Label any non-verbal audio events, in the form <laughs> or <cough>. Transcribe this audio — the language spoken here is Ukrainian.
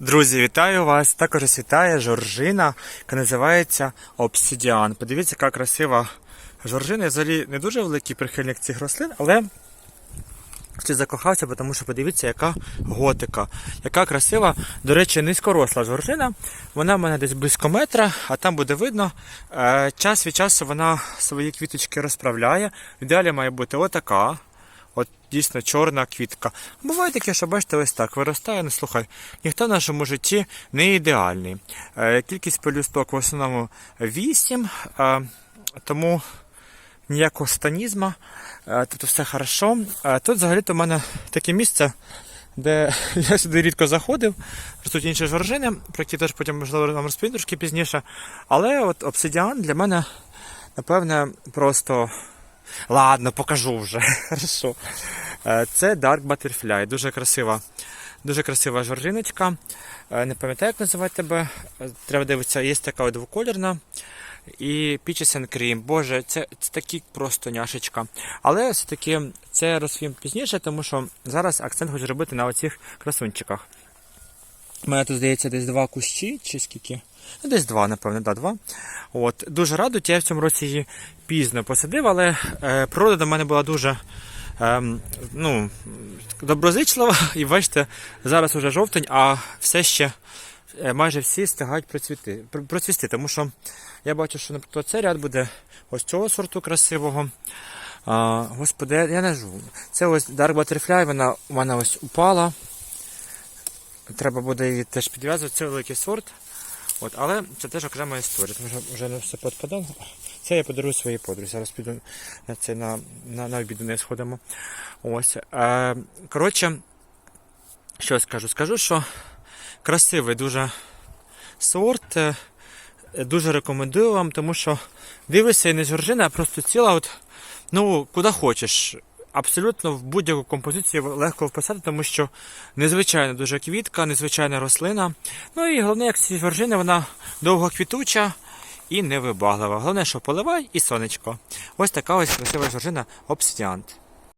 Друзі, вітаю вас! Також вітає жоржина, яка називається обсидіан. Подивіться, яка красива жоржина. Я взагалі не дуже великий прихильник цих рослин, але чи закохався, тому що подивіться, яка готика, яка красива, до речі, низькоросла жоржина. Вона в мене десь близько метра, а там буде видно. Е, Час від часу вона свої квіточки розправляє. В ідеалі має бути отака. От дійсно чорна квітка. Буває таке, що бачите, ось так виростає. Ну слухай, ніхто в нашому житті не ідеальний. Е, Кількість пелюсток в основному 8, е, тому ніякого станізму, е, тобто все хорошо. Е, Тут взагалі-то в мене таке місце, де <laughs> я сюди рідко заходив. Ростуть інші жоржини, про які теж потім можливо вам розповім трошки пізніше. Але от обсидіан для мене, напевне, просто. Ладно, покажу вже. <laughs> Хорошо. Е, Це Dark Butterfly. Дуже красива. Дуже красива жоржиночка. Е, Не пам'ятаю, як називати тебе. Е, Треба дивитися, є така от двокольорна. І Peaches and Cream. Боже, це, це такі просто няшечка. Але все-таки це розповім пізніше, тому що зараз акцент хочу робити на оцих красунчиках. У мене тут, здається, десь два кущі, чи скільки? Десь два, напевно, да, два. От. Дуже радуть, я в цьому році її пізно посадив, але е, природа до мене була дуже ем, ну, доброзичлива. І бачите, зараз уже жовтень, а все ще е, майже всі встигають процвіти, процвісти. Тому що я бачу, що наприклад, цей ряд буде ось цього сорту красивого. А, господи, я не живу. Це ось Dark Butterfly, вона у мене ось упала. Треба буде її теж підв'язувати. Це великий сорт. От, але це теж окрема історія. Тому що вже не все підпадало. Це я подарую своїй подрузі. Зараз піду на це на, на, на обід неї сходимо. Ось. Е, коротше, що скажу? Скажу, що красивий дуже сорт. е, Дуже рекомендую вам, тому що дивишся і не жоржина, а просто ціла, от, ну, куди хочеш. Абсолютно в будь-яку композицію легко вписати, тому що незвичайна дуже квітка, незвичайна рослина. Ну і головне, як ці жоржини, вона довго квітуча і невибаглива. Головне, що поливай і сонечко. Ось така ось красива жоржина обсидіант.